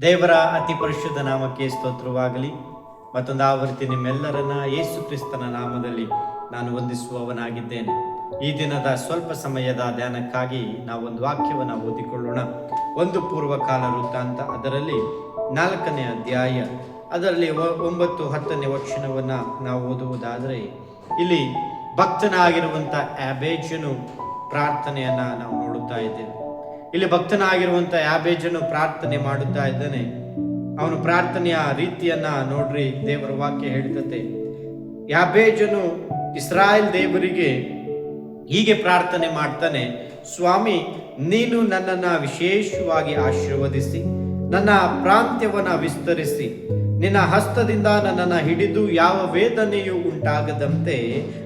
ದೇವರ ಅತಿ ಪರಿಶುದ್ಧ ನಾಮಕ್ಕೆ ಸ್ತೋತ್ರವಾಗಲಿ. ಮತ್ತೊಂದು ಆವೃತ್ತಿ ನಿಮ್ಮೆಲ್ಲರನ್ನ ಯೇಸು ಕ್ರಿಸ್ತನ ನಾಮದಲ್ಲಿ ನಾನು ವಂದಿಸುವವನಾಗಿದ್ದೇನೆ. ಈ ದಿನದ ಸ್ವಲ್ಪ ಸಮಯದ ಧ್ಯಾನಕ್ಕಾಗಿ ನಾವು ಒಂದು ವಾಕ್ಯವನ್ನು ಓದಿಕೊಳ್ಳೋಣ. ಒಂದು ಪೂರ್ವಕಾಲ ವೃತ್ತಾಂತ, ಅದರಲ್ಲಿ ನಾಲ್ಕನೇ ಅಧ್ಯಾಯ, ಅದರಲ್ಲಿ ಒಂಬತ್ತು, ಹತ್ತನೇ ವಕ್ಷಣವನ್ನು ನಾವು ಓದುವುದಾದರೆ, ಇಲ್ಲಿ ಭಕ್ತನಾಗಿರುವಂಥ ಆಬೇಜನು ಪ್ರಾರ್ಥನೆಯನ್ನು ನಾವು ನೋಡುತ್ತಾ ಇದ್ದೇವೆ. ಇಲ್ಲಿ ಭಕ್ತನಾಗಿರುವಂತ ಯಾಬೇಜನು ಪ್ರಾರ್ಥನೆ ಮಾಡುತ್ತಾ ಇದ್ದಾನೆ. ಅವನು ಪ್ರಾರ್ಥನೆಯ ರೀತಿಯನ್ನ ನೋಡ್ರಿ ದೇವರ ವಾಕ್ಯ ಹೇಳ್ತತೆ ಯಾಬೇಜನು ಇಸ್ರಾಯೇಲ್ ದೇವರಿಗೆ ಹೀಗೆ ಪ್ರಾರ್ಥನೆ ಮಾಡ್ತಾನೆ, ಸ್ವಾಮಿ, ನೀನು ನನ್ನನ್ನ ವಿಶೇಷವಾಗಿ ಆಶೀರ್ವದಿಸಿ, ನನ್ನ ಪ್ರಾಂತ್ಯವನ್ನ ವಿಸ್ತರಿಸಿ, ನಿನ್ನ ಹಸ್ತದಿಂದ ನನ್ನನ್ನು ಹಿಡಿದು ಯಾವ ವೇದನೆಯೂ ಉಂಟಾಗದಂತೆ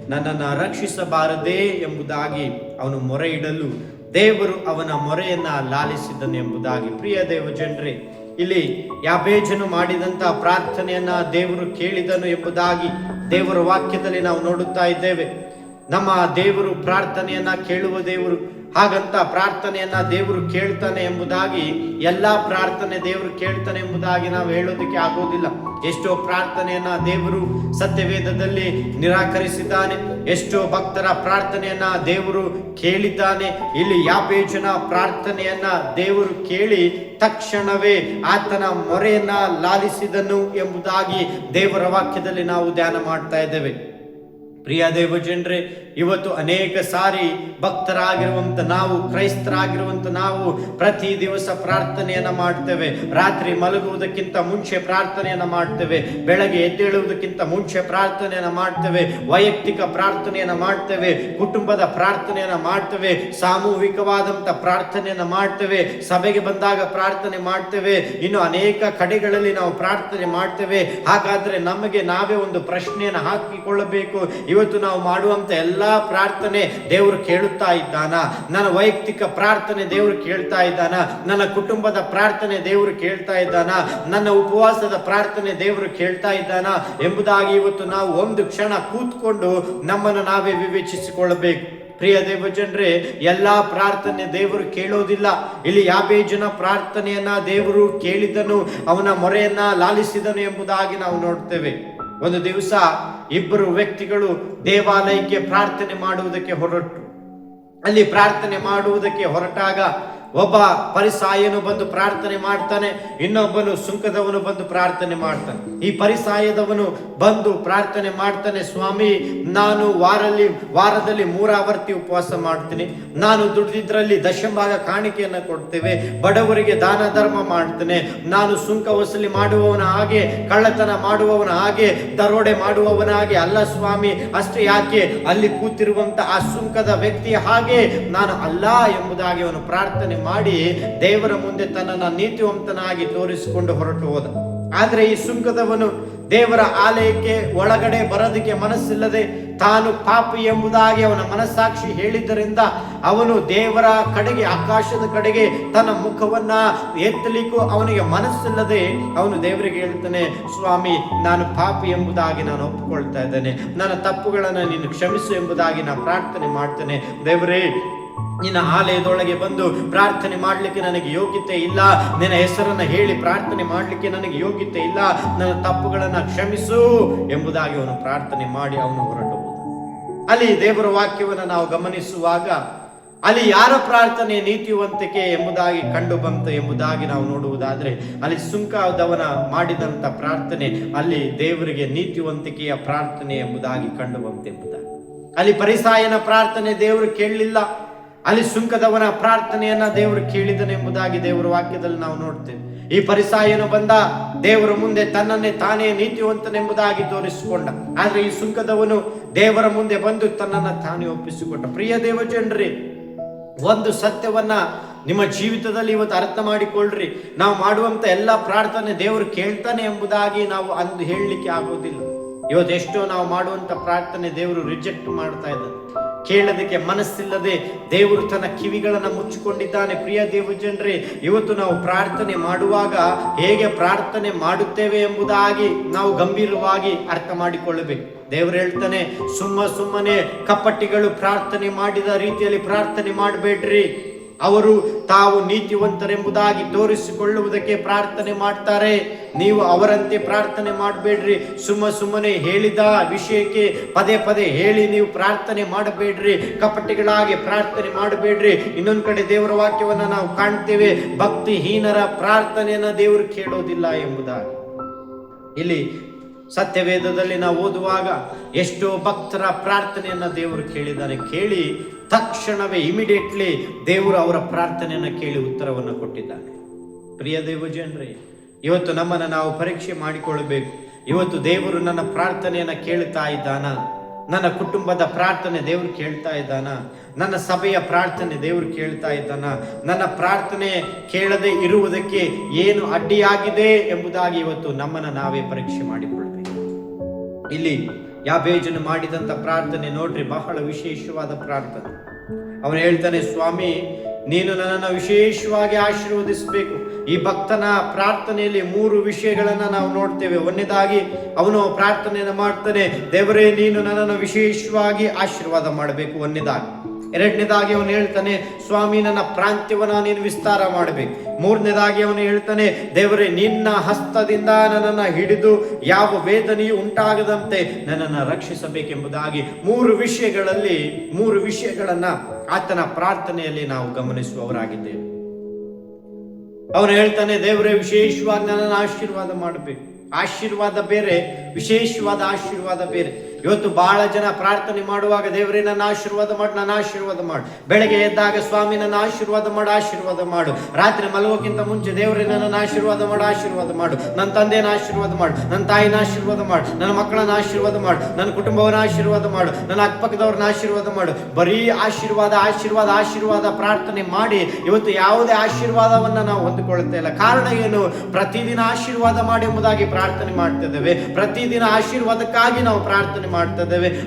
ನನ್ನನ್ನು ರಕ್ಷಿಸಬಾರದೆ ಎಂಬುದಾಗಿ ಅವನು ಮೊರೆ ಇಡಲು ದೇವರು ಅವನ ಮೊರೆಯನ್ನ ಲಾಲಿಸಿದನು ಎಂಬುದಾಗಿ. ಪ್ರಿಯ ದೇವ ಜನರೇ, ಇಲ್ಲಿ ಯಾಬೇಜನು ಮಾಡಿದಂತ ಪ್ರಾರ್ಥನೆಯನ್ನ ದೇವರು ಕೇಳಿದನು ಎಂಬುದಾಗಿ ದೇವರ ವಾಕ್ಯದಲ್ಲಿ ನಾವು ನೋಡುತ್ತಾ ಇದ್ದೇವೆ. ನಮ್ಮ ದೇವರು ಪ್ರಾರ್ಥನೆಯನ್ನ ಕೇಳುವ ದೇವರು ಹಾಗಂತ ಪ್ರಾರ್ಥನೆಯನ್ನ ದೇವರು ಕೇಳ್ತಾನೆ ಎಂಬುದಾಗಿ, ಎಲ್ಲಾ ಪ್ರಾರ್ಥನೆ ದೇವರು ಕೇಳ್ತಾನೆ ಎಂಬುದಾಗಿ ನಾವು ಹೇಳೋದಕ್ಕೆ ಆಗೋದಿಲ್ಲ. ಎಷ್ಟೋ ಪ್ರಾರ್ಥನೆಯನ್ನ ದೇವರು ಸತ್ಯವೇದದಲ್ಲಿ ನಿರಾಕರಿಸಿದ್ದಾನೆ, ಎಷ್ಟೋ ಭಕ್ತರ ಪ್ರಾರ್ಥನೆಯನ್ನ ದೇವರು ಕೇಳಿದ್ದಾನೆ. ಇಲ್ಲಿ ಯಾಪೇಜನ ಪ್ರಾರ್ಥನೆಯನ್ನ ದೇವರು ಕೇಳಿ ತಕ್ಷಣವೇ ಆತನ ಮೊರೆಯನ್ನ ಲಾಲಿಸಿದನು ಎಂಬುದಾಗಿ ದೇವರ ವಾಕ್ಯದಲ್ಲಿ ನಾವು ಧ್ಯಾನ ಮಾಡ್ತಾ ಇದ್ದೇವೆ. ಪ್ರಿಯ ದೇವ ಜನರೇ ಇವತ್ತು ಅನೇಕ ಸಾರಿ ಭಕ್ತರಾಗಿರುವಂತ ನಾವು ಕ್ರೈಸ್ತರಾಗಿರುವಂತ ನಾವು ಪ್ರತಿ ದಿವಸ ಪ್ರಾರ್ಥನೆಯನ್ನ ಮಾಡ್ತೇವೆ. ರಾತ್ರಿ ಮಲಗುವುದಕ್ಕಿಂತ ಮುಂಚೆ ಪ್ರಾರ್ಥನೆಯನ್ನ ಮಾಡ್ತೇವೆ. ಬೆಳಗ್ಗೆ ಎದ್ದೇಳುವುದಕ್ಕಿಂತ ಮುಂಚೆ ಪ್ರಾರ್ಥನೆಯನ್ನು ಮಾಡ್ತೇವೆ. ವೈಯಕ್ತಿಕ ಪ್ರಾರ್ಥನೆಯನ್ನ ಮಾಡ್ತೇವೆ. ಕುಟುಂಬದ ಪ್ರಾರ್ಥನೆಯನ್ನು ಮಾಡ್ತೇವೆ. ಸಾಮೂಹಿಕವಾದಂತ ಪ್ರಾರ್ಥನೆಯನ್ನು ಮಾಡ್ತೇವೆ. ಸಭೆಗೆ ಬಂದಾಗ ಪ್ರಾರ್ಥನೆ ಮಾಡ್ತೇವೆ. ಇನ್ನು ಅನೇಕ ಕಡೆಗಳಲ್ಲಿ ನಾವು ಪ್ರಾರ್ಥನೆ ಮಾಡ್ತೇವೆ. ಹಾಗಾದ್ರೆ ನಮಗೆ ನಾವೇ ಒಂದು ಪ್ರಶ್ನೆಯನ್ನು ಹಾಕಿಕೊಳ್ಳಬೇಕು. ಇವತ್ತು ನಾವು ಮಾಡುವಂತ ಎಲ್ಲಾ ಪ್ರಾರ್ಥನೆ ದೇವರು ಕೇಳುತ್ತಾ ಇದ್ದಾನ. ನನ್ನ ವೈಯಕ್ತಿಕ ಪ್ರಾರ್ಥನೆ ದೇವರು ಕೇಳ್ತಾ ಇದ್ದಾನ. ನನ್ನ ಕುಟುಂಬದ ಪ್ರಾರ್ಥನೆ ದೇವರು ಕೇಳ್ತಾ ಇದ್ದಾನ. ನನ್ನ ಉಪವಾಸದ ಪ್ರಾರ್ಥನೆ ದೇವರು ಕೇಳ್ತಾ ಇದ್ದಾನ. ಎಂಬುದಾಗಿ ಇವತ್ತು ನಾವು ಒಂದು ಕ್ಷಣ ಕೂತ್ಕೊಂಡು ನಮ್ಮನ್ನು ನಾವೇ ವಿವೇಚಿಸಿಕೊಳ್ಳಬೇಕು. ಪ್ರಿಯ ದೇವ ಜನರೇ ಎಲ್ಲಾ ಪ್ರಾರ್ಥನೆ ದೇವರು ಕೇಳೋದಿಲ್ಲ. ಇಲ್ಲಿ ಯಾಬೇಜನ ಪ್ರಾರ್ಥನೆಯನ್ನ ದೇವರು ಕೇಳಿದನು, ಅವನ ಮೊರೆಯನ್ನ ಲಾಲಿಸಿದನು ಎಂಬುದಾಗಿ ನಾವು ನೋಡ್ತೇವೆ. ಒಂದು ದಿವಸ ಇಬ್ಬರು ವ್ಯಕ್ತಿಗಳು ದೇವಾಲಯಕ್ಕೆ ಪ್ರಾರ್ಥನೆ ಮಾಡುವುದಕ್ಕೆ ಹೊರಟು ಅಲ್ಲಿ ಪ್ರಾರ್ಥನೆ ಮಾಡುವುದಕ್ಕೆ ಹೊರಟಾಗ ಒಬ್ಬ ಪರಿಸಾಯನು ಬಂದು ಪ್ರಾರ್ಥನೆ ಮಾಡ್ತಾನೆ, ಇನ್ನೊಬ್ಬನು ಸುಂಕದವನು ಬಂದು ಪ್ರಾರ್ಥನೆ ಮಾಡ್ತಾನೆ. ಈ ಪರಿಸಾಯದವನು ಬಂದು ಪ್ರಾರ್ಥನೆ ಮಾಡ್ತಾನೆ, ಸ್ವಾಮಿ, ನಾನು ವಾರಲ್ಲಿ, ವಾರದಲ್ಲಿ ಮೂರಾವರ್ತಿ ಉಪವಾಸ ಮಾಡ್ತೀನಿ. ನಾನು ದುಡಿದಿದ್ರಲ್ಲಿ ದಶಂಭಾಗ ಕಾಣಿಕೆಯನ್ನು ಕೊಡ್ತೇವೆ. ಬಡವರಿಗೆ ದಾನ ಧರ್ಮ ಮಾಡ್ತೇನೆ. ನಾನು ಸುಂಕ ವಸೂಲಿ ಮಾಡುವವನ ಹಾಗೆ, ಕಳ್ಳತನ ಮಾಡುವವನ ಹಾಗೆ, ದರೋಡೆ ಮಾಡುವವನ ಹಾಗೆ ಅಲ್ಲ ಸ್ವಾಮಿ, ಅಷ್ಟೇ ಯಾಕೆ? ಅಲ್ಲಿ ಕೂತಿರುವಂತ ಆ ಸುಂಕದ ವ್ಯಕ್ತಿ ಹಾಗೆ ನಾನು ಅಲ್ಲ ಎಂಬುದಾಗಿ ಅವನು ಪ್ರಾರ್ಥನೆ ಮಾಡಿ ದೇವರ ಮುಂದೆ ತನ್ನನ್ನು ನೀತಿವಂತನಾಗಿ ತೋರಿಸಿಕೊಂಡು ಹೊರಟು ಹೋದ. ಆದ್ರೆ ಈ ಸುಂಕದವನು ದೇವರ ಆಲಯಕ್ಕೆ ಒಳಗಡೆ ಬರೋದಕ್ಕೆ ಮನಸ್ಸಿಲ್ಲದೆ ತಾನು ಪಾಪಿ ಎಂಬುದಾಗಿ ಅವನ ಮನಸ್ಸಾಕ್ಷಿ ಹೇಳಿದ್ದರಿಂದ ಅವನು ದೇವರ ಕಡೆಗೆ, ಆಕಾಶದ ಕಡೆಗೆ ತನ್ನ ಮುಖವನ್ನ ಎತ್ತಲಿಕ್ಕೂ ಅವನಿಗೆ ಮನಸ್ಸಿಲ್ಲದೆ ಅವನು ದೇವರಿಗೆ ಹೇಳ್ತಾನೆ, ಸ್ವಾಮಿ, ನಾನು ಪಾಪಿ ಎಂಬುದಾಗಿ ನಾನು ಒಪ್ಪಿಕೊಳ್ತಾ ಇದ್ದೇನೆ. ನನ್ನ ತಪ್ಪುಗಳನ್ನು ನೀನು ಕ್ಷಮಿಸು ಎಂಬುದಾಗಿ ನಾನು ಪ್ರಾರ್ಥನೆ ಮಾಡ್ತೇನೆ. ದೇವರೇ ನಿನ್ನ ಆಲಯದೊಳಗೆ ಬಂದು ಪ್ರಾರ್ಥನೆ ಮಾಡಲಿಕ್ಕೆ ನನಗೆ ಯೋಗ್ಯತೆ ಇಲ್ಲ. ನಿನ್ನ ಹೆಸರನ್ನ ಹೇಳಿ ಪ್ರಾರ್ಥನೆ ಮಾಡಲಿಕ್ಕೆ ನನಗೆ ಯೋಗ್ಯತೆ ಇಲ್ಲ. ನನ್ನ ತಪ್ಪುಗಳನ್ನು ಕ್ಷಮಿಸು ಎಂಬುದಾಗಿ ಅವನು ಪ್ರಾರ್ಥನೆ ಮಾಡಿ ಅವನು ಹೊರಟು ಅಲ್ಲಿ ದೇವರ ವಾಕ್ಯವನ್ನು ನಾವು ಗಮನಿಸುವಾಗ ಅಲ್ಲಿ ಯಾರ ಪ್ರಾರ್ಥನೆ ನೀತಿವಂತಿಕೆ ಎಂಬುದಾಗಿ ಕಂಡು ಬಂತು ಎಂಬುದಾಗಿ ನಾವು ನೋಡುವುದಾದ್ರೆ ಅಲ್ಲಿ ಸುಂಕದವನ ಮಾಡಿದಂತ ಪ್ರಾರ್ಥನೆ ಅಲ್ಲಿ ದೇವರಿಗೆ ನೀತಿವಂತಿಕೆಯ ಪ್ರಾರ್ಥನೆ ಎಂಬುದಾಗಿ ಕಂಡು ಬಂತು ಎಂಬುದಾಗಿ. ಅಲ್ಲಿ ಪರಿಸಾಯನ ಪ್ರಾರ್ಥನೆ ದೇವರು ಕೇಳಲಿಲ್ಲ. ಅಲ್ಲಿ ಸುಂಕದವನ ಪ್ರಾರ್ಥನೆಯನ್ನ ದೇವರು ಕೇಳಿದನೆಂಬುದಾಗಿ ದೇವರ ವಾಕ್ಯದಲ್ಲಿ ನಾವು ನೋಡ್ತೇವೆ. ಈ ಪರಿಸಾಯನು ಬಂದ ದೇವರ ಮುಂದೆ ತನ್ನನ್ನೇ ತಾನೇ ನೀತಿವಂತನೆಂಬುದಾಗಿ ತೋರಿಸಿಕೊಂಡ. ಆದ್ರೆ ಈ ಸುಂಕದವನು ದೇವರ ಮುಂದೆ ಬಂದು ತನ್ನನ್ನ ತಾನೇ ಒಪ್ಪಿಸಿಕೊಂಡ. ಪ್ರಿಯ ದೇವ ಜನರೇ ಒಂದು ಸತ್ಯವನ್ನ ನಿಮ್ಮ ಜೀವಿತದಲ್ಲಿ ಇವತ್ತು ಅರ್ಥ ಮಾಡಿಕೊಳ್ಳ್ರಿ ನಾವು ಮಾಡುವಂತ ಎಲ್ಲ ಪ್ರಾರ್ಥನೆ ದೇವರು ಕೇಳ್ತಾನೆ ಎಂಬುದಾಗಿ ನಾವು ಅಂದು ಹೇಳಲಿಕ್ಕೆ ಆಗೋದಿಲ್ಲ ಇವತ್ತು ಎಷ್ಟೋ ನಾವು ಮಾಡುವಂತ ಪ್ರಾರ್ಥನೆ ದೇವರು ರಿಜೆಕ್ಟ್ ಮಾಡ್ತಾ ಇದ್ದಾನೆ ಕೇಳೋದಕ್ಕೆ ಮನಸ್ಸಿಲ್ಲದೆ ದೇವರು ತನ್ನ ಕಿವಿಗಳನ್ನು ಮುಚ್ಚಿಕೊಂಡಿದ್ದಾನೆ. ಪ್ರಿಯ ದೇವ ಜನರೇ ಇವತ್ತು ನಾವು ಪ್ರಾರ್ಥನೆ ಮಾಡುವಾಗ ಹೇಗೆ ಪ್ರಾರ್ಥನೆ ಮಾಡುತ್ತೇವೆ ಎಂಬುದಾಗಿ ನಾವು ಗಂಭೀರವಾಗಿ ಅರ್ಥ ಮಾಡಿಕೊಳ್ಳಬೇಕು. ದೇವರು ಹೇಳ್ತಾನೆ, ಸುಮ್ಮ ಸುಮ್ಮನೆ ಕಪಟ್ಟಿಗಳು ಪ್ರಾರ್ಥನೆ ಮಾಡಿದ ರೀತಿಯಲ್ಲಿ ಪ್ರಾರ್ಥನೆ ಮಾಡಬೇಡ್ರಿ. ಅವರು ತಾವು ನೀತಿವಂತರೆಂಬುದಾಗಿ ತೋರಿಸಿಕೊಳ್ಳುವುದಕ್ಕೆ ಪ್ರಾರ್ಥನೆ ಮಾಡ್ತಾರೆ. ನೀವು ಅವರಂತೆ ಪ್ರಾರ್ಥನೆ ಮಾಡಬೇಡ್ರಿ. ಸುಮ್ಮ ಸುಮ್ಮನೆ ಹೇಳಿದ ವಿಷಯಕ್ಕೆ ಪದೇ ಪದೇ ಹೇಳಿ ನೀವು ಪ್ರಾರ್ಥನೆ ಮಾಡಬೇಡ್ರಿ. ಕಪಟಿಗಳಾಗಿ ಪ್ರಾರ್ಥನೆ ಮಾಡಬೇಡ್ರಿ. ಇನ್ನೊಂದು ಕಡೆ ದೇವರ ವಾಕ್ಯವನ್ನು ನಾವು ಕಾಣ್ತೇವೆ. ಭಕ್ತಿಹೀನರ ಪ್ರಾರ್ಥನೆಯನ್ನು ದೇವರು ಕೇಳೋದಿಲ್ಲ ಎಂಬುದಾಗಿ. ಇಲ್ಲಿ ಸತ್ಯವೇದದಲ್ಲಿ ನಾವು ಓದುವಾಗ ಎಷ್ಟೋ ಭಕ್ತರ ಪ್ರಾರ್ಥನೆಯನ್ನು ದೇವರು ಕೇಳಿದ್ದಾರೆ. ಕೇಳಿ ತಕ್ಷಣವೇ ಇಮಿಡಿಯೇಟ್ಲಿ ದೇವರು ಅವರ ಪ್ರಾರ್ಥನೆಯನ್ನು ಕೇಳಿ ಉತ್ತರವನ್ನು ಕೊಟ್ಟಿದ್ದಾನೆ. ಪ್ರಿಯ ದೇವ ಜನರೇ ಇವತ್ತು ನಮ್ಮನ್ನು ನಾವು ಪರೀಕ್ಷೆ ಮಾಡಿಕೊಳ್ಳಬೇಕು. ಇವತ್ತು ದೇವರು ನನ್ನ ಪ್ರಾರ್ಥನೆಯನ್ನ ಕೇಳ್ತಾ ಇದ್ದಾನ? ನನ್ನ ಕುಟುಂಬದ ಪ್ರಾರ್ಥನೆ ದೇವರು ಕೇಳ್ತಾ ಇದ್ದಾನ? ನನ್ನ ಸಭೆಯ ಪ್ರಾರ್ಥನೆ ದೇವರು ಕೇಳ್ತಾ ಇದ್ದಾನ? ನನ್ನ ಪ್ರಾರ್ಥನೆ ಕೇಳದೆ ಇರುವುದಕ್ಕೆ ಏನು ಅಡ್ಡಿಯಾಗಿದೆ ಎಂಬುದಾಗಿ ಇವತ್ತು ನಮ್ಮನ್ನು ನಾವೇ ಪರೀಕ್ಷೆ ಮಾಡಿಕೊಳ್ಬೇಕು. ಇಲ್ಲಿ ಯಾಬೇಜನು ಮಾಡಿದಂಥ ಪ್ರಾರ್ಥನೆ ನೋಡ್ರಿ, ಬಹಳ ವಿಶೇಷವಾದ ಪ್ರಾರ್ಥನೆ. ಅವನು ಹೇಳ್ತಾನೆ, ಸ್ವಾಮಿ, ನೀನು ನನ್ನನ್ನು ವಿಶೇಷವಾಗಿ ಆಶೀರ್ವದಿಸಬೇಕು. ಈ ಭಕ್ತನ ಪ್ರಾರ್ಥನೆಯಲ್ಲಿ ಮೂರು ವಿಷಯಗಳನ್ನ ನಾವು ನೋಡ್ತೇವೆ. ಒಂದನೇದಾಗಿ, ಅವನು ಪ್ರಾರ್ಥನೆಯನ್ನು ಮಾಡ್ತಾನೆ, ದೇವರೇ, ನೀನು ನನ್ನನ್ನು ವಿಶೇಷವಾಗಿ ಆಶೀರ್ವಾದ ಮಾಡಬೇಕು. ಒಂದನೇದಾಗಿ ಎರಡನೇದಾಗಿ ಅವನು ಹೇಳ್ತಾನೆ, ಸ್ವಾಮಿ, ನನ್ನ ಪ್ರಾಂತ್ಯವನ್ನ ನೀನು ವಿಸ್ತಾರ ಮಾಡಬೇಕು. ಮೂರನೇದಾಗಿ ಅವನು ಹೇಳ್ತಾನೆ, ದೇವರೇ, ನಿನ್ನ ಹಸ್ತದಿಂದ ನನ್ನನ್ನು ಹಿಡಿದು ಯಾವ ವೇದನೆಯು ಉಂಟಾಗದಂತೆ ನನ್ನನ್ನು ರಕ್ಷಿಸಬೇಕೆಂಬುದಾಗಿ ಮೂರು ವಿಷಯಗಳಲ್ಲಿ, ಮೂರು ವಿಷಯಗಳನ್ನು ಆತನ ಪ್ರಾರ್ಥನೆಯಲ್ಲಿ ನಾವು ಗಮನಿಸುವವರಾಗಿದ್ದೇವೆ. ಅವನು ಹೇಳ್ತಾನೆ, ದೇವರೇ ವಿಶೇಷವಾಗಿ ನನ್ನನ್ನು ಆಶೀರ್ವಾದ ಮಾಡಬೇಕು. ಆಶೀರ್ವಾದ ಬೇರೆ, ವಿಶೇಷವಾದ ಆಶೀರ್ವಾದ ಬೇರೆ. ಇವತ್ತು ಬಹಳ ಜನ ಪ್ರಾರ್ಥನೆ ಮಾಡುವಾಗ ದೇವರೇ, ನನ್ನ ಆಶೀರ್ವಾದ ಮಾಡು, ನನ್ನ ಆಶೀರ್ವಾದ ಮಾಡು. ಬೆಳಗ್ಗೆ ಎದ್ದಾಗ ಸ್ವಾಮಿ, ನನ್ನ ಆಶೀರ್ವಾದ ಮಾಡು ಆಶೀರ್ವಾದ ಮಾಡು. ರಾತ್ರಿ ಮಲಗೋಕ್ಕಿಂತ ಮುಂಚೆ ದೇವರೇ ನನ್ನ ಆಶೀರ್ವಾದ ಮಾಡು ಆಶೀರ್ವಾದ ಮಾಡು. ನನ್ನ ತಂದೆನ ಆಶೀರ್ವಾದ ಮಾಡು, ನನ್ನ ತಾಯಿನ ಆಶೀರ್ವಾದ ಮಾಡು, ನನ್ನ ಮಕ್ಕಳನ್ನ ಆಶೀರ್ವಾದ ಮಾಡು, ನನ್ನ ಕುಟುಂಬವನ್ನ ಆಶೀರ್ವಾದ ಮಾಡು, ನನ್ನ ಅಕ್ಕಪಕ್ಕದವ್ರನ್ನ ಆಶೀರ್ವಾದ ಮಾಡು. ಬರೀ ಆಶೀರ್ವಾದ ಆಶೀರ್ವಾದ ಆಶೀರ್ವಾದ ಪ್ರಾರ್ಥನೆ ಮಾಡಿ ಇವತ್ತು ಯಾವುದೇ ಆಶೀರ್ವಾದವನ್ನ ನಾವು ಹೊಂದಿಕೊಳ್ಳುತ್ತಾ ಇಲ್ಲ. ಕಾರಣ ಏನು? ಪ್ರತಿದಿನ ಆಶೀರ್ವಾದ ಮಾಡಿ ಎಂಬುದಾಗಿ ಪ್ರಾರ್ಥನೆ ಮಾಡ್ತಿದ್ದೇವೆ. ಪ್ರತಿದಿನ ಆಶೀರ್ವಾದಕ್ಕಾಗಿ ನಾವು ಪ್ರಾರ್ಥನೆ ಮಾಡ್ತಾ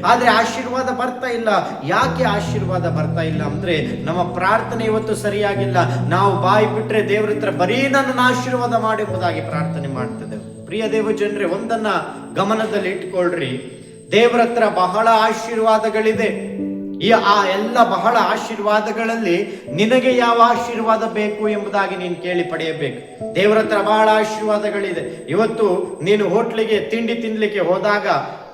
ಆದರೆ ಆಶೀರ್ವಾದ ಬರ್ತಾ ಇಲ್ಲ. ಯಾಕೆ ಆಶೀರ್ವಾದ ಬರ್ತಾ ಇಲ್ಲ ಅಂದ್ರೆ ನಮ್ಮ ಪ್ರಾರ್ಥನೆ ಇವತ್ತು ಸರಿಯಾಗಿಲ್ಲ. ನಾವು ಬಾಯಿ ಬಿಟ್ರೆ ದೇವರ ಹತ್ರ ಬರೀ ನನ್ನನ್ನು ಆಶೀರ್ವಾದ ಎಂಬುದಾಗಿ ಪ್ರಾರ್ಥನೆ ಮಾಡ್ತಿದ್ದೇವೆ ಪ್ರಿಯ ದೇವ ಜನರೇ, ಒಂದನ್ನ ಗಮನದಲ್ಲಿ ಇಟ್ಕೊಳ್ರಿ. ದೇವರ ಹತ್ರ ಬಹಳ ಆಶೀರ್ವಾದಗಳಿದೆ. ಈ ಆ ಎಲ್ಲ ಬಹಳ ಆಶೀರ್ವಾದಗಳಲ್ಲಿ ನಿನಗೆ ಯಾವ ಆಶೀರ್ವಾದ ಬೇಕು ಎಂಬುದಾಗಿ ನೀನು ಕೇಳಿ ಪಡೆಯಬೇಕು. ದೇವರ ಹತ್ರ ಬಹಳ ಆಶೀರ್ವಾದಗಳಿದೆ. ಇವತ್ತು ನೀನು ಹೋಟ್ಲಿಗೆ ತಿಂಡಿ ತಿನ್ಲಿಕ್ಕೆ ಹೋದಾಗ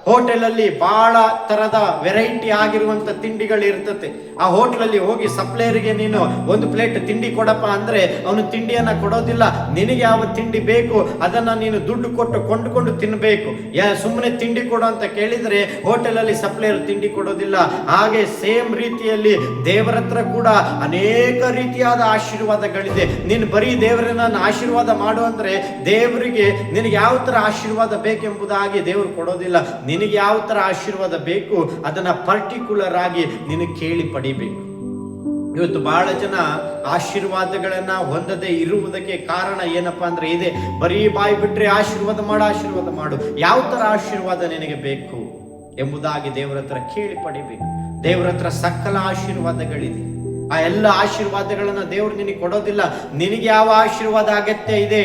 ಹೋಟೆಲಲ್ಲಿ ಭಾಳ ತರದ ವೆರೈಟಿ ಆಗಿರುವಂತ ತಿಂಡಿಗಳು ಇರ್ತತೆ ಆ ಹೋಟ್ಲಲ್ಲಿ ಹೋಗಿ ಸಪ್ಲೈಯರ್ಗೆ ನೀನು ಒಂದು ಪ್ಲೇಟ್ ತಿಂಡಿ ಕೊಡಪ್ಪ ಅಂದ್ರೆ ಅವನು ತಿಂಡಿಯನ್ನ ಕೊಡೋದಿಲ್ಲ. ನಿನಗೆ ಯಾವ ತಿಂಡಿ ಬೇಕು, ಅದನ್ನ ನೀನು ದುಡ್ಡು ಕೊಟ್ಟು ಕೊಂಡುಕೊಂಡು ತಿನ್ನಬೇಕು ಯಾ ಸುಮ್ಮನೆ ತಿಂಡಿ ಕೊಡು ಅಂತ ಕೇಳಿದ್ರೆ ಹೋಟೆಲಲ್ಲಿ ಸಪ್ಲೈಯರ್ ತಿಂಡಿ ಕೊಡೋದಿಲ್ಲ. ಹಾಗೆ ಸೇಮ್ ರೀತಿಯಲ್ಲಿ ದೇವರ ಹತ್ರ ಕೂಡ ಅನೇಕ ರೀತಿಯಾದ ಆಶೀರ್ವಾದಗಳಿದೆ. ನೀನು ಬರೀ ದೇವರನ್ನ ಆಶೀರ್ವಾದ ಮಾಡು ಅಂದ್ರೆ ದೇವರಿಗೆ ನಿನಗೆ ಯಾವ ತರ ಆಶೀರ್ವಾದ ಬೇಕೆಂಬುದಾಗಿ ದೇವರು ಕೊಡೋದಿಲ್ಲ. ನಿನಗೆ ಯಾವ ಥರ ಆಶೀರ್ವಾದ ಬೇಕು, ಅದನ್ನ ಪರ್ಟಿಕ್ಯುಲರ್ ಆಗಿ ನಿನಗೆ ಕೇಳಿ ಪಡಿಬೇಕು. ಇವತ್ತು ಬಹಳ ಜನ ಆಶೀರ್ವಾದಗಳನ್ನ ಹೊಂದದೆ ಇರುವುದಕ್ಕೆ ಕಾರಣ ಏನಪ್ಪಾ ಅಂದ್ರೆ ಇದೆ. ಬರೀ ಬಾಯಿ ಬಿಟ್ರೆ ಆಶೀರ್ವಾದ ಮಾಡು ಆಶೀರ್ವಾದ ಮಾಡು. ಯಾವ ತರ ಆಶೀರ್ವಾದ ನಿನಗೆ ಬೇಕು ಎಂಬುದಾಗಿ ದೇವರ ಹತ್ರ ಕೇಳಿ ಪಡಿಬೇಕು. ದೇವರ ಹತ್ರ ಸಕಲ ಆಶೀರ್ವಾದಗಳಿದೆ. ಆ ಎಲ್ಲ ಆಶೀರ್ವಾದಗಳನ್ನ ದೇವರು ನಿನಗೆ ಕೊಡೋದಿಲ್ಲ. ನಿನಗೆ ಯಾವ ಆಶೀರ್ವಾದ ಅಗತ್ಯ ಇದೆ?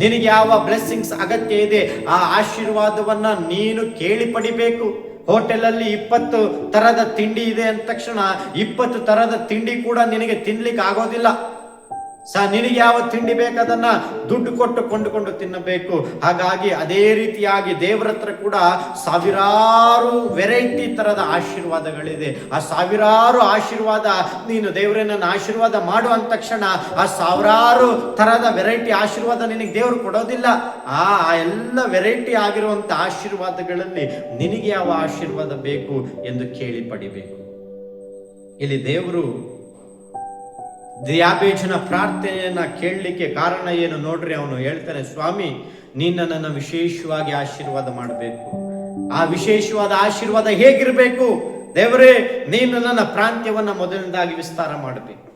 ನಿನಗೆ ಯಾವ ಬ್ಲೆಸ್ಸಿಂಗ್ಸ್ ಅಗತ್ಯ ಇದೆ? ಆ ಆಶೀರ್ವಾದವನ್ನ ನೀನು ಕೇಳಿ ಪಡಿಬೇಕು ಹೋಟೆಲ್ ಅಲ್ಲಿ ಇಪ್ಪತ್ತು ತರದ ತಿಂಡಿ ಇದೆ ಅಂದ ತಕ್ಷಣ ಇಪ್ಪತ್ತು ತರದ ತಿಂಡಿ ಕೂಡ ನಿನಗೆ ತಿನ್ಲಿಕ್ಕೆ ಆಗೋದಿಲ್ಲ ಸ ನಿನಗೆ ಯಾವ ತಿಂಡಿ ಬೇಕದನ್ನ ದುಡ್ಡು ಕೊಟ್ಟು ಕೊಂಡುಕೊಂಡು ತಿನ್ನಬೇಕು. ಹಾಗಾಗಿ ಅದೇ ರೀತಿಯಾಗಿ ದೇವರ ಹತ್ರ ಕೂಡ ಸಾವಿರಾರು ವೆರೈಟಿ ತರದ ಆಶೀರ್ವಾದಗಳಿದೆ. ಆ ಸಾವಿರಾರು ಆಶೀರ್ವಾದ, ನೀನು ದೇವರೇ ಆಶೀರ್ವಾದ ಮಾಡುವಂತ ತಕ್ಷಣ ಆ ಸಾವಿರಾರು ತರದ ವೆರೈಟಿ ಆಶೀರ್ವಾದ ನಿನಗೆ ದೇವರು ಕೊಡೋದಿಲ್ಲ. ಆ ಆ ಎಲ್ಲ ವೆರೈಟಿ ಆಗಿರುವಂತ ಆಶೀರ್ವಾದಗಳಲ್ಲಿ ನಿನಗೆ ಯಾವ ಆಶೀರ್ವಾದ ಬೇಕು ಎಂದು ಕೇಳಿ ಪಡಿಬೇಕು ಇಲ್ಲಿ ದೇವರು ಯಾಬೇಜನ ಪ್ರಾರ್ಥನೆಯನ್ನ ಕೇಳಲಿಕ್ಕೆ ಕಾರಣ ಏನು ನೋಡ್ರಿ, ಅವನು ಹೇಳ್ತಾನೆ, ಸ್ವಾಮಿ, ನಿನ್ನ ನನ್ನ ವಿಶೇಷವಾಗಿ ಆಶೀರ್ವಾದ ಮಾಡಬೇಕು. ಆ ವಿಶೇಷವಾದ ಆಶೀರ್ವಾದ ಹೇಗಿರಬೇಕು? ದೇವರೇ, ನೀನು ನನ್ನ ಪ್ರಾಂತ್ಯವನ್ನ ಮೊದಲನೇದಾಗಿ ವಿಸ್ತಾರ ಮಾಡಬೇಕು.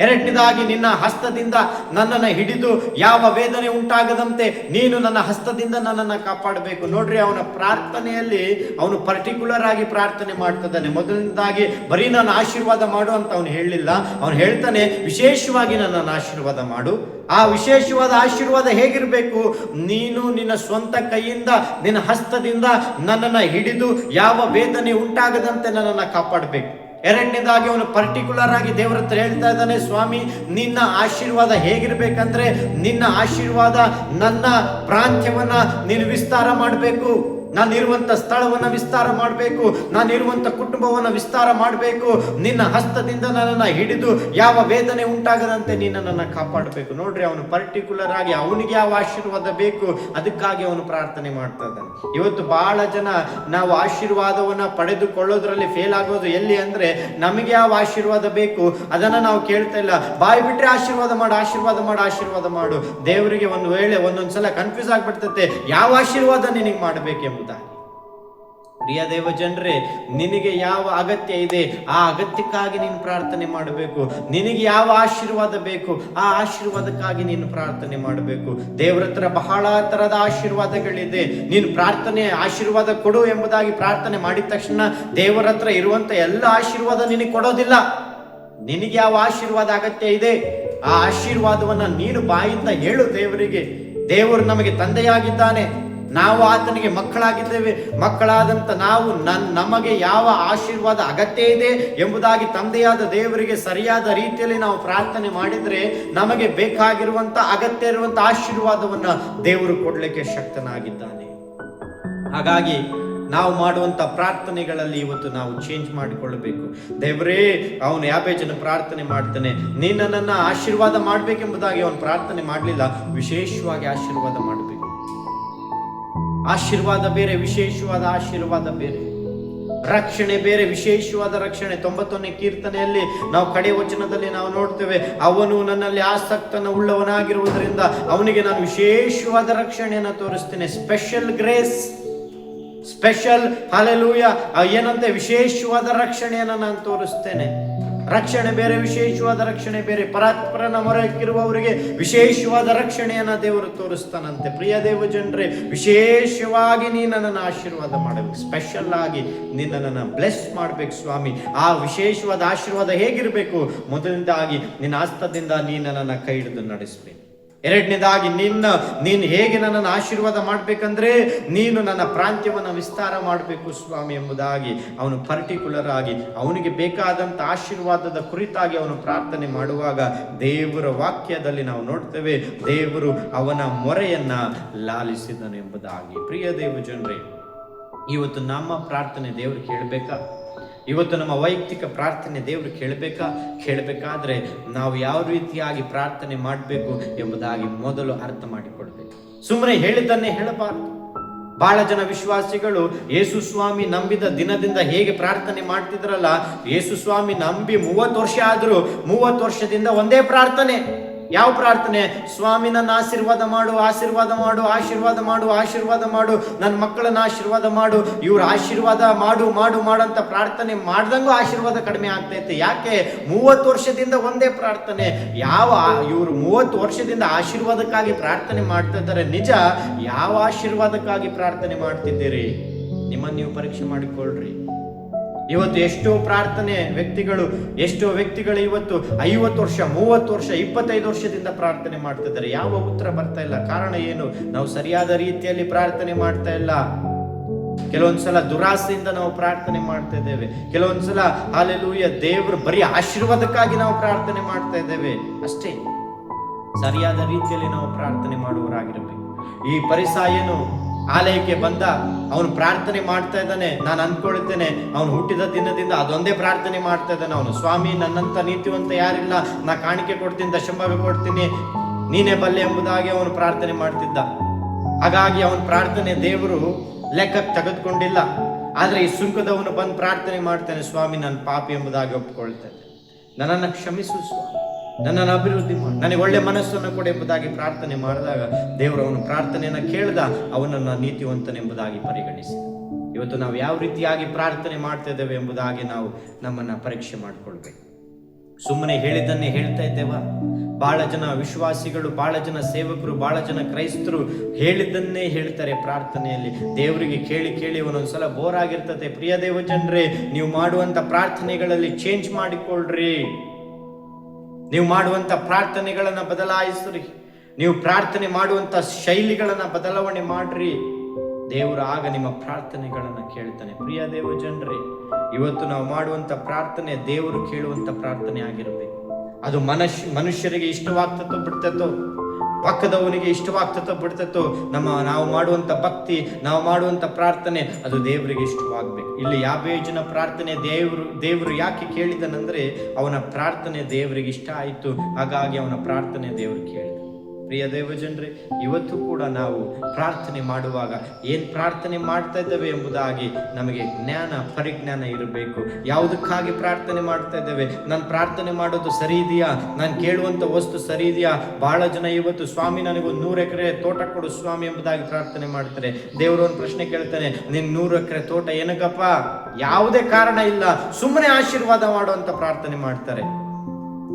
ಎರಡನೇದಾಗಿ ನಿನ್ನ ಹಸ್ತದಿಂದ ನನ್ನನ್ನು ಹಿಡಿದು ಯಾವ ವೇದನೆ ಉಂಟಾಗದಂತೆ ನೀನು ನನ್ನ ಹಸ್ತದಿಂದ ನನ್ನನ್ನು ಕಾಪಾಡಬೇಕು. ನೋಡ್ರಿ, ಅವನ ಪ್ರಾರ್ಥನೆಯಲ್ಲಿ ಅವನು ಪರ್ಟಿಕ್ಯುಲರ್ ಆಗಿ ಪ್ರಾರ್ಥನೆ ಮಾಡ್ತಿದ್ದಾನೆ. ಮೊದಲನೇದಾಗಿ ಬರೀ ನಾನು ಆಶೀರ್ವಾದ ಮಾಡು ಅಂತ ಅವನು ಹೇಳಲಿಲ್ಲ ಅವನು ಹೇಳ್ತಾನೆ, ವಿಶೇಷವಾಗಿ ನನ್ನನ್ನು ಆಶೀರ್ವಾದ ಮಾಡು. ಆ ವಿಶೇಷವಾದ ಆಶೀರ್ವಾದ ಹೇಗಿರಬೇಕು? ನೀನು ನಿನ್ನ ಸ್ವಂತ ಕೈಯಿಂದ, ನಿನ್ನ ಹಸ್ತದಿಂದ ನನ್ನನ್ನು ಹಿಡಿದು ಯಾವ ವೇದನೆ ಉಂಟಾಗದಂತೆ ನನ್ನನ್ನು ಕಾಪಾಡಬೇಕು. ಎರಡನೇದಾಗಿ ಅವನು ಪರ್ಟಿಕ್ಯುಲರ್ ಆಗಿ ದೇವರ ಹತ್ರ ಹೇಳ್ತಾ ಇದ್ದಾನೆ, ಸ್ವಾಮಿ, ನಿನ್ನ ಆಶೀರ್ವಾದ ಹೇಗಿರ್ಬೇಕಂದ್ರೆ ನಿನ್ನ ಆಶೀರ್ವಾದ ನನ್ನ ಪ್ರಾಂತ್ಯವನ್ನ ನೀನು ವಿಸ್ತಾರ ಮಾಡಬೇಕು. ನಾನಿರುವಂತ ಸ್ಥಳವನ್ನ ವಿಸ್ತಾರ ಮಾಡಬೇಕು ನಾನಿರುವಂತ ಕುಟುಂಬವನ್ನ ವಿಸ್ತಾರ ಮಾಡಬೇಕು, ನಿನ್ನ ಹಸ್ತದಿಂದ ನನ್ನನ್ನು ಹಿಡಿದು ಯಾವ ವೇದನೆ ಉಂಟಾಗದಂತೆ ನೀನು ಕಾಪಾಡಬೇಕು. ನೋಡ್ರಿ, ಅವನು ಪರ್ಟಿಕ್ಯುಲರ್ ಆಗಿ ಅವನಿಗೆ ಯಾವ ಆಶೀರ್ವಾದ ಬೇಕು, ಅದಕ್ಕಾಗಿ ಅವನು ಪ್ರಾರ್ಥನೆ ಮಾಡ್ತಾ ಇದ್ದಾನೆ. ಇವತ್ತು ಬಹಳ ಜನ ನಾವು ಆಶೀರ್ವಾದವನ್ನ ಪಡೆದುಕೊಳ್ಳೋದ್ರಲ್ಲಿ ಫೇಲ್ ಆಗೋದು ಎಲ್ಲಿ ಅಂದ್ರೆ, ನಮಗೆ ಯಾವ ಆಶೀರ್ವಾದ ಬೇಕು, ಅದನ್ನ ನಾವು ಕೇಳ್ತಾ ಇಲ್ಲ. ಬಾಯಿ ಬಿಟ್ರೆ ಆಶೀರ್ವಾದ ಮಾಡು ಆಶೀರ್ವಾದ ಮಾಡು ಆಶೀರ್ವಾದ ಮಾಡು. ದೇವರಿಗೆ ಒಂದು ವೇಳೆ ಒಂದೊಂದ್ಸಲ ಕನ್ಫ್ಯೂಸ್ ಆಗ್ಬಿಡ್ತತೆ, ಯಾವ ಆಶೀರ್ವಾದ ನಿನಗೆ ಮಾಡಬೇಕೆಂಬುದಾಗಿ ಪ್ರಿಯ ದೇವ ಜನರೇ, ನಿನಗೆ ಯಾವ ಅಗತ್ಯ ಇದೆ? ಆ ಅಗತ್ಯಕ್ಕಾಗಿ ನೀನು ಪ್ರಾರ್ಥನೆ ಮಾಡಬೇಕು. ನಿನಗೆ ಯಾವ ಆಶೀರ್ವಾದ ಬೇಕು? ಆ ಆಶೀರ್ವಾದಕ್ಕಾಗಿ ನೀನು ಪ್ರಾರ್ಥನೆ ಮಾಡಬೇಕು. ದೇವರ ಹತ್ರ ಬಹಳ ತರದ ಆಶೀರ್ವಾದಗಳಿದೆ. ನೀನು ಪ್ರಾರ್ಥನೆ, ಆಶೀರ್ವಾದ ಕೊಡು ಎಂಬುದಾಗಿ ಪ್ರಾರ್ಥನೆ ಮಾಡಿದ ತಕ್ಷಣ ದೇವರ ಹತ್ರ ಇರುವಂತ ಎಲ್ಲ ಆಶೀರ್ವಾದ ನಿನಗೆ ಕೊಡೋದಿಲ್ಲ. ನಿನಗೆ ಯಾವ ಆಶೀರ್ವಾದ ಅಗತ್ಯ ಇದೆ? ಆ ಆಶೀರ್ವಾದವನ್ನ ನೀನು ಬಾಯಿಂದ ಹೇಳು ದೇವರಿಗೆ. ದೇವರು ನಮಗೆ ತಂದೆಯಾಗಿದ್ದಾನೆ. ನಾವು ಆತನಿಗೆ ಮಕ್ಕಳಾಗಿದ್ದೇವೆ. ಮಕ್ಕಳಾದಂತ ನಾವು ನನ್, ನಮಗೆ ಯಾವ ಆಶೀರ್ವಾದ ಅಗತ್ಯ ಇದೆ ಎಂಬುದಾಗಿ ತಂದೆಯಾದ ದೇವರಿಗೆ ಸರಿಯಾದ ರೀತಿಯಲ್ಲಿ ನಾವು ಪ್ರಾರ್ಥನೆ ಮಾಡಿದ್ರೆ ನಮಗೆ ಬೇಕಾಗಿರುವಂತ ಅಗತ್ಯ ಇರುವಂತ ಆಶೀರ್ವಾದವನ್ನ ದೇವರು ಕೊಡ್ಲಿಕ್ಕೆ ಶಕ್ತನಾಗಿದ್ದಾನೆ. ಹಾಗಾಗಿ ನಾವು ಮಾಡುವಂತ ಪ್ರಾರ್ಥನೆಗಳಲ್ಲಿ ಇವತ್ತು ನಾವು ಚೇಂಜ್ ಮಾಡಿಕೊಳ್ಳಬೇಕು. ದೇವರೇ, ಅವನು ಯಾವೇ ಜನ ಪ್ರಾರ್ಥನೆ ಮಾಡ್ತಾನೆ, ನೀನು ನನ್ನನ್ನು ಆಶೀರ್ವಾದ ಮಾಡಬೇಕೆಂಬುದಾಗಿ ಅವನು ಪ್ರಾರ್ಥನೆ ಮಾಡಲಿಲ್ಲ, ವಿಶೇಷವಾಗಿ ಆಶೀರ್ವಾದ ಮಾಡಬೇಕು. ಆಶೀರ್ವಾದ ಬೇರೆ, ವಿಶೇಷವಾದ ಆಶೀರ್ವಾದ ಬೇರೆ. ರಕ್ಷಣೆ ಬೇರೆ, ವಿಶೇಷವಾದ ರಕ್ಷಣೆ. ತೊಂಬತ್ತೊಂದನೇ ಕೀರ್ತನೆಯಲ್ಲಿ ನಾವು ಕಡೆ ವಚನದಲ್ಲಿ ನಾವು ನೋಡ್ತೇವೆ, ಅವನು ನನ್ನಲ್ಲಿ ಆಸಕ್ತನ ಉಳ್ಳವನಾಗಿರುವುದರಿಂದ ಅವನಿಗೆ ನಾನು ವಿಶೇಷವಾದ ರಕ್ಷಣೆಯನ್ನು ತೋರಿಸ್ತೇನೆ. ಸ್ಪೆಷಲ್ ಗ್ರೇಸ್ ಸ್ಪೆಷಲ್ ಹಾಲೆಲೂಯ ಏನಂತೆ ವಿಶೇಷವಾದ ರಕ್ಷಣೆಯನ್ನು ನಾನು ತೋರಿಸ್ತೇನೆ. ರಕ್ಷಣೆ ಬೇರೆ, ವಿಶೇಷವಾದ ರಕ್ಷಣೆ ಬೇರೆ. ಪರಾತ್ಪರನ ಮೊರಕ್ಕಿರುವವರಿಗೆ ವಿಶೇಷವಾದ ರಕ್ಷಣೆಯನ್ನ ದೇವರು ತೋರಿಸ್ತಾನಂತೆ. ಪ್ರಿಯ ದೇವ ಜನರೇ ವಿಶೇಷವಾಗಿ ನೀ ನನ್ನನ್ನು ಆಶೀರ್ವಾದ ಮಾಡಬೇಕು. ಸ್ಪೆಷಲ್ ಆಗಿ ನಿನ್ನನ್ನು ಬ್ಲೆಸ್ ಮಾಡ್ಬೇಕು ಸ್ವಾಮಿ. ಆ ವಿಶೇಷವಾದ ಆಶೀರ್ವಾದ ಹೇಗಿರಬೇಕು? ಮೊದಲಿಂದಾಗಿ ನಿನ್ನ ಹಸ್ತದಿಂದ ನೀ ನನ್ನನ್ನು ಕೈ ಹಿಡಿದು ನಡೆಸಬೇಕು. ಎರಡನೇದಾಗಿ ನಿನ್ನ, ನೀನು ಹೇಗೆ ನನ್ನನ್ನು ಆಶೀರ್ವಾದ ಮಾಡಬೇಕಂದ್ರೆ ನೀನು ನನ್ನ ಪ್ರಾಂತ್ಯವನ್ನು ವಿಸ್ತಾರ ಮಾಡಬೇಕು ಸ್ವಾಮಿ ಎಂಬುದಾಗಿ ಅವನು ಪರ್ಟಿಕ್ಯುಲರ್ ಆಗಿ ಅವನಿಗೆ ಬೇಕಾದಂಥ ಆಶೀರ್ವಾದದ ಕುರಿತಾಗಿ ಅವನು ಪ್ರಾರ್ಥನೆ ಮಾಡುವಾಗ ದೇವರ ವಾಕ್ಯದಲ್ಲಿ ನಾವು ನೋಡ್ತೇವೆ, ದೇವರು ಅವನ ಮೊರೆಯನ್ನು ಲಾಲಿಸಿದನು ಎಂಬುದಾಗಿ. ಪ್ರಿಯ ದೇವ ಜನರೇ ಇವತ್ತು ನಮ್ಮ ಪ್ರಾರ್ಥನೆ ದೇವರು ಕೇಳಬೇಕಾ? ಇವತ್ತು ನಮ್ಮ ವೈಯಕ್ತಿಕ ಪ್ರಾರ್ಥನೆ ದೇವರು ಕೇಳಬೇಕಾ? ಕೇಳಬೇಕಾದ್ರೆ ನಾವು ಯಾವ ರೀತಿಯಾಗಿ ಪ್ರಾರ್ಥನೆ ಮಾಡಬೇಕು ಎಂಬುದಾಗಿ ಮೊದಲು ಅರ್ಥ ಮಾಡಿಕೊಳ್ಬೇಕು. ಸುಮ್ಮನೆ ಹೇಳಿದ್ದನ್ನೇ ಹೇಳಬಾರದು. ಬಹಳ ಜನ ವಿಶ್ವಾಸಿಗಳು ಯೇಸು ಸ್ವಾಮಿ ನಂಬಿದ ದಿನದಿಂದ ಹೇಗೆ ಪ್ರಾರ್ಥನೆ ಮಾಡ್ತಿದ್ರಲ್ಲ, ಯೇಸು ಸ್ವಾಮಿ ನಂಬಿ ಮೂವತ್ತು ವರ್ಷ ಆದರೂ ಮೂವತ್ತು ವರ್ಷದಿಂದ ಒಂದೇ ಪ್ರಾರ್ಥನೆ. ಯಾವ ಪ್ರಾರ್ಥನೆ? ಸ್ವಾಮಿ ನನ್ನ ಆಶೀರ್ವಾದ ಮಾಡು ಆಶೀರ್ವಾದ ಮಾಡು ಆಶೀರ್ವಾದ ಮಾಡು ಆಶೀರ್ವಾದ ಮಾಡು, ನನ್ನ ಮಕ್ಕಳನ್ನ ಆಶೀರ್ವಾದ ಮಾಡು, ಇವ್ರ ಆಶೀರ್ವಾದ ಮಾಡು ಮಾಡು, ಮಾಡಂತ ಪ್ರಾರ್ಥನೆ ಮಾಡ್ದಂಗೂ ಆಶೀರ್ವಾದ ಕಡಿಮೆ ಆಗ್ತೈತೆ ಯಾಕೆ? ಮೂವತ್ತು ವರ್ಷದಿಂದ ಒಂದೇ ಪ್ರಾರ್ಥನೆ. ಯಾವ ಇವರು ಮೂವತ್ತು ವರ್ಷದಿಂದ ಆಶೀರ್ವಾದಕ್ಕಾಗಿ ಪ್ರಾರ್ಥನೆ ಮಾಡ್ತಾ ಇದ್ದಾರೆ. ನಿಜ, ಯಾವ ಆಶೀರ್ವಾದಕ್ಕಾಗಿ ಪ್ರಾರ್ಥನೆ ಮಾಡ್ತಿದ್ದೀರಿ? ನಿಮ್ಮನ್ನು ನೀವು ಪರೀಕ್ಷೆ ಮಾಡಿಕೊಳ್ಳ್ರಿ ಇವತ್ತು ಎಷ್ಟೋ ಪ್ರಾರ್ಥನೆ ವ್ಯಕ್ತಿಗಳು, ಎಷ್ಟೋ ವ್ಯಕ್ತಿಗಳು ಇವತ್ತು ಐವತ್ತು ವರ್ಷ, ಮೂವತ್ತು ವರ್ಷ, ಇಪ್ಪತ್ತೈದು ವರ್ಷದಿಂದ ಪ್ರಾರ್ಥನೆ ಮಾಡ್ತಿದ್ದಾರೆ. ಯಾವ ಉತ್ತರ ಬರ್ತಾ ಇಲ್ಲ. ಕಾರಣ ಏನು? ನಾವು ಸರಿಯಾದ ರೀತಿಯಲ್ಲಿ ಪ್ರಾರ್ಥನೆ ಮಾಡ್ತಾ ಇಲ್ಲ. ಕೆಲವೊಂದ್ಸಲ ದುರಾಸೆಯಿಂದ ನಾವು ಪ್ರಾರ್ಥನೆ ಮಾಡ್ತಾ ಇದ್ದೇವೆ. ಕೆಲವೊಂದ್ಸಲ, ಹಾಲೆಲೂಯ, ದೇವರು ಬರೀ ಆಶೀರ್ವಾದಕ್ಕಾಗಿ ನಾವು ಪ್ರಾರ್ಥನೆ ಮಾಡ್ತಾ ಇದ್ದೇವೆ. ಅಷ್ಟೇ. ಸರಿಯಾದ ರೀತಿಯಲ್ಲಿ ನಾವು ಪ್ರಾರ್ಥನೆ ಮಾಡುವವರಾಗಿರಬೇಕು. ಈ ಪರಿಸಾಯನು ಆಲಯಕ್ಕೆ ಬಂದ ಅವನು ಪ್ರಾರ್ಥನೆ ಮಾಡ್ತಾ ಇದ್ದಾನೆ. ನಾನು ಅಂದ್ಕೊಳ್ತೇನೆ, ಅವನು ಹುಟ್ಟಿದ ದಿನದಿಂದ ಅದೊಂದೇ ಪ್ರಾರ್ಥನೆ ಮಾಡ್ತಾ ಇದ್ದಾನೆ. ಅವನು, ಸ್ವಾಮಿ ನನ್ನಂತ ನೀತಿವಂತ ಯಾರಿಲ್ಲ. ನಾ ಕಾಣಿಕೆ ಕೊಡ್ತೀನಿ ದಶಂಭಾಗ ಕೊಡ್ತೀನಿ. ನೀನೇ ಬಲ್ಲೆ ಎಂಬುದಾಗಿ ಅವನು ಪ್ರಾರ್ಥನೆ ಮಾಡ್ತಿದ್ದ. ಹಾಗಾಗಿ ಅವನ ಪ್ರಾರ್ಥನೆ ದೇವರು ಲೆಕ್ಕಕ್ಕೆ ತೆಗೆದುಕೊಂಡಿಲ್ಲ. ಆದರೆ ಈ ಸುಂಕದವನು ಬಂದು ಪ್ರಾರ್ಥನೆ ಮಾಡ್ತಾನೆ, ಸ್ವಾಮಿ ನನ್ನ ಪಾಪಿ ಎಂಬುದಾಗಿ ಒಪ್ಕೊಳ್ತೇನೆ. ನನ್ನನ್ನು ಕ್ಷಮಿಸು, ಸ್ವಾಮಿ. ನನ್ನನ್ನು ಅಭಿವೃದ್ಧಿ ಮಾಡಿ. ನನಗೆ ಒಳ್ಳೆ ಮನಸ್ಸನ್ನು ಕೊಡು ಎಂಬುದಾಗಿ ಪ್ರಾರ್ಥನೆ ಮಾಡಿದಾಗ ದೇವರು ಅವನು ಪ್ರಾರ್ಥನೆಯನ್ನು ಕೇಳ್ದ, ಅವನನ್ನು ನೀತಿವಂತನೆಂಬುದಾಗಿ ಪರಿಗಣಿಸಿದ. ಇವತ್ತು ನಾವು ಯಾವ ರೀತಿಯಾಗಿ ಪ್ರಾರ್ಥನೆ ಮಾಡ್ತಾ ಇದ್ದೇವೆ ಎಂಬುದಾಗಿ ನಾವು ನಮ್ಮನ್ನು ಪರೀಕ್ಷೆ ಮಾಡಿಕೊಳ್ಬೇಕು. ಸುಮ್ಮನೆ ಹೇಳಿದ್ದನ್ನೇ ಹೇಳ್ತಾ ಇದ್ದೇವ? ಬಹಳ ಜನ ವಿಶ್ವಾಸಿಗಳು, ಬಹಳ ಜನ ಸೇವಕರು, ಬಹಳ ಜನ ಕ್ರೈಸ್ತರು ಹೇಳಿದ್ದನ್ನೇ ಹೇಳ್ತಾರೆ ಪ್ರಾರ್ಥನೆಯಲ್ಲಿ. ದೇವರಿಗೆ ಕೇಳಿ ಕೇಳಿ ಒಂದೊಂದ್ಸಲ ಬೋರ್ ಆಗಿರ್ತದೆ. ಪ್ರಿಯ ದೇವ ಜನರೇ ನೀವು ಮಾಡುವಂತ ಪ್ರಾರ್ಥನೆಗಳಲ್ಲಿ ಚೇಂಜ್ ಮಾಡಿಕೊಳ್ಳ್ರಿ ನೀವು ಮಾಡುವಂತ ಪ್ರಾರ್ಥನೆಗಳನ್ನು ಬದಲಾಯಿಸ್ರಿ. ನೀವು ಪ್ರಾರ್ಥನೆ ಮಾಡುವಂತ ಶೈಲಿಗಳನ್ನು ಬದಲಾವಣೆ ಮಾಡ್ರಿ. ದೇವರು ಆಗ ನಿಮ್ಮ ಪ್ರಾರ್ಥನೆಗಳನ್ನು ಕೇಳ್ತಾನೆ. ಪ್ರಿಯ ದೇವ ಜನರೇ, ಇವತ್ತು ನಾವು ಮಾಡುವಂತ ಪ್ರಾರ್ಥನೆ ದೇವರು ಕೇಳುವಂತ ಪ್ರಾರ್ಥನೆ ಆಗಿರಬೇಕು. ಅದು ಮನುಷ್ಯ ಮನುಷ್ಯರಿಗೆ ಇಷ್ಟವಾಗ್ತದೋ ಬಿಡ್ತತೋ ಪಕ್ಕದವನಿಗೆ ಇಷ್ಟವಾಗ್ತತೋ ಬಿಡ್ತತೋ ನಮ್ಮ ನಾವು ಮಾಡುವಂತ ಭಕ್ತಿ, ನಾವು ಮಾಡುವಂತ ಪ್ರಾರ್ಥನೆ, ಅದು ದೇವರಿಗೆ ಇಷ್ಟವಾಗಬೇಕು. ಇಲ್ಲಿ ಯಾಬೇಜನ ಪ್ರಾರ್ಥನೆ ದೇವರು ದೇವರು ಯಾಕೆ ಕೇಳಿದನಂದರೆ, ಅವನ ಪ್ರಾರ್ಥನೆ ದೇವರಿಗೆ ಇಷ್ಟ ಆಯಿತು. ಹಾಗಾಗಿ ಅವನ ಪ್ರಾರ್ಥನೆ ದೇವರು ಕೇಳಿದ. ಪ್ರಿಯ ದೇವಜನರೇ, ಇವತ್ತು ಕೂಡ ನಾವು ಪ್ರಾರ್ಥನೆ ಮಾಡುವಾಗ ಏನು ಪ್ರಾರ್ಥನೆ ಮಾಡ್ತಾ ಇದ್ದೇವೆ ಎಂಬುದಾಗಿ ನಮಗೆ ಜ್ಞಾನ, ಪರಿಜ್ಞಾನ ಇರಬೇಕು. ಯಾವುದಕ್ಕಾಗಿ ಪ್ರಾರ್ಥನೆ ಮಾಡ್ತಾ ಇದ್ದೇವೆ? ನಾನು ಪ್ರಾರ್ಥನೆ ಮಾಡೋದು ಸರಿ ಇದೆಯಾ? ನಾನು ಕೇಳುವಂತ ವಸ್ತು ಸರಿ ಇದೆಯಾ? ಬಹಳ ಜನ ಇವತ್ತು, ಸ್ವಾಮಿ, ನನಗೊಂದು ನೂರು ಎಕರೆ ತೋಟ ಕೊಡು ಸ್ವಾಮಿ ಎಂಬುದಾಗಿ ಪ್ರಾರ್ಥನೆ ಮಾಡ್ತಾರೆ. ದೇವರು ಒಂದು ಪ್ರಶ್ನೆ ಕೇಳ್ತಾನೆ, ನಿನ್ ನೂರು ಎಕರೆ ತೋಟ ಏನಕ್ಕಪ್ಪ ಯಾವುದೇ ಕಾರಣ ಇಲ್ಲ. ಸುಮ್ಮನೆ ಆಶೀರ್ವಾದ ಮಾಡುವಂತ ಪ್ರಾರ್ಥನೆ ಮಾಡ್ತಾರೆ.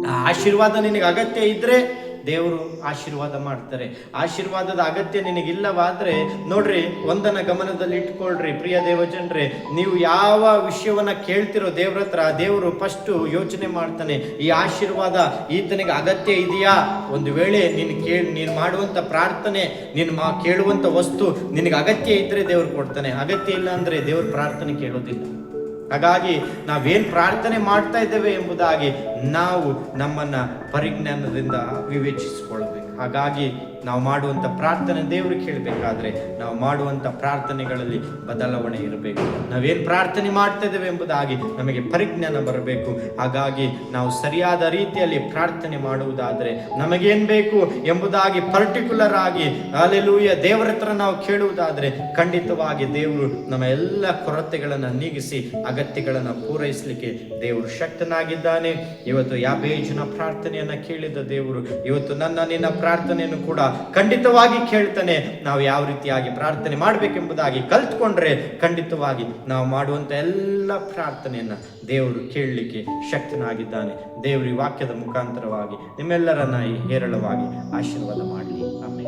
ಆಶೀರ್ವಾದ ನಿನಗೆ ಅಗತ್ಯ ಇದ್ರೆ ದೇವರು ಆಶೀರ್ವಾದ ಮಾಡ್ತಾರೆ. ಆಶೀರ್ವಾದದ ಅಗತ್ಯ ನಿನಗಿಲ್ಲವಾದ್ರೆ ನೋಡ್ರಿ, ಒಂದನ್ನ ಗಮನದಲ್ಲಿ ಇಟ್ಕೊಳ್ರಿ. ಪ್ರಿಯ ದೇವಜನ್ರೆ, ನೀವು ಯಾವ ವಿಷಯವನ್ನ ಕೇಳ್ತಿರೋ ದೇವ್ರ ಹತ್ರ ದೇವರು ಫಸ್ಟ್ ಯೋಚನೆ ಮಾಡ್ತಾನೆ, ಈ ಆಶೀರ್ವಾದ ಈತನಿಗೆ ಅಗತ್ಯ ಇದೆಯಾ? ಒಂದು ವೇಳೆ ನೀನು ಕೇಳಿ, ನೀನು ಮಾಡುವಂತ ಪ್ರಾರ್ಥನೆ, ನೀನು ಮಾ, ಕೇಳುವಂತ ವಸ್ತು ನಿನಗೆ ಅಗತ್ಯ ಇದ್ರೆ ದೇವ್ರು ಕೊಡ್ತಾನೆ. ಅಗತ್ಯ ಇಲ್ಲ ಅಂದ್ರೆ ದೇವ್ರ ಪ್ರಾರ್ಥನೆ ಕೇಳೋದಿಲ್ಲ. ಹಾಗಾಗಿ ನಾವೇನು ಪ್ರಾರ್ಥನೆ ಮಾಡ್ತಾ ಇದ್ದೇವೆ ಎಂಬುದಾಗಿ ನಾವು ನಮ್ಮನ್ನ ಪರಿಜ್ಞಾನದಿಂದ ವಿವೇಚಿಸಿಕೊಳ್ಳಬೇಕು. ಹಾಗಾಗಿ ನಾವು ಮಾಡುವಂಥ ಪ್ರಾರ್ಥನೆ ದೇವರು ಕೇಳಬೇಕಾದ್ರೆ ನಾವು ಮಾಡುವಂಥ ಪ್ರಾರ್ಥನೆಗಳಲ್ಲಿ ಬದಲಾವಣೆ ಇರಬೇಕು. ನಾವೇನು ಪ್ರಾರ್ಥನೆ ಮಾಡ್ತಾ ಇದ್ದೇವೆ ಎಂಬುದಾಗಿ ನಮಗೆ ಪರಿಜ್ಞಾನ ಬರಬೇಕು. ಹಾಗಾಗಿ ನಾವು ಸರಿಯಾದ ರೀತಿಯಲ್ಲಿ ಪ್ರಾರ್ಥನೆ ಮಾಡುವುದಾದರೆ ನಮಗೇನು ಬೇಕು ಎಂಬುದಾಗಿ ಪರ್ಟಿಕ್ಯುಲರ್ ಆಗಿ ಅಲೆಲೂಯ ದೇವರ ಹತ್ರ ನಾವು ಕೇಳುವುದಾದರೆ ಖಂಡಿತವಾಗಿ ದೇವರು ನಮ್ಮ ಎಲ್ಲ ಕೊರತೆಗಳನ್ನು ನೀಗಿಸಿ ಅಗತ್ಯಗಳನ್ನು ಪೂರೈಸಲಿಕ್ಕೆ ದೇವರು ಶಕ್ತನಾಗಿದ್ದಾನೆ. ಇವತ್ತು ಯಾಬೇಜನ ಪ್ರಾರ್ಥನೆಯನ್ನು ಕೇಳಿದ ದೇವರು, ಇವತ್ತು ನನ್ನ ನಿನ್ನ ಪ್ರಾರ್ಥನೆಯನ್ನು ಕೂಡ ಖಂಡಿತವಾಗಿ ಕೇಳ್ತಾನೆ, ನಾವು ಯಾವ ರೀತಿಯಾಗಿ ಪ್ರಾರ್ಥನೆ ಮಾಡಬೇಕೆಂಬುದಾಗಿ ಕಲ್ತ್ಕೊಂಡ್ರೆ ಖಂಡಿತವಾಗಿ ನಾವು ಮಾಡುವಂತ ಎಲ್ಲ ಪ್ರಾರ್ಥನೆಯನ್ನ ದೇವರು ಕೇಳಲಿಕ್ಕೆ ಶಕ್ತನಾಗಿದ್ದಾನೆ. ದೇವರು ವಾಕ್ಯದ ಮುಖಾಂತರವಾಗಿ ನಿಮ್ಮೆಲ್ಲರನ್ನ ಹೇರಳವಾಗಿ ಆಶೀರ್ವಾದ ಮಾಡಲಿ. ಆಮೇಲೆ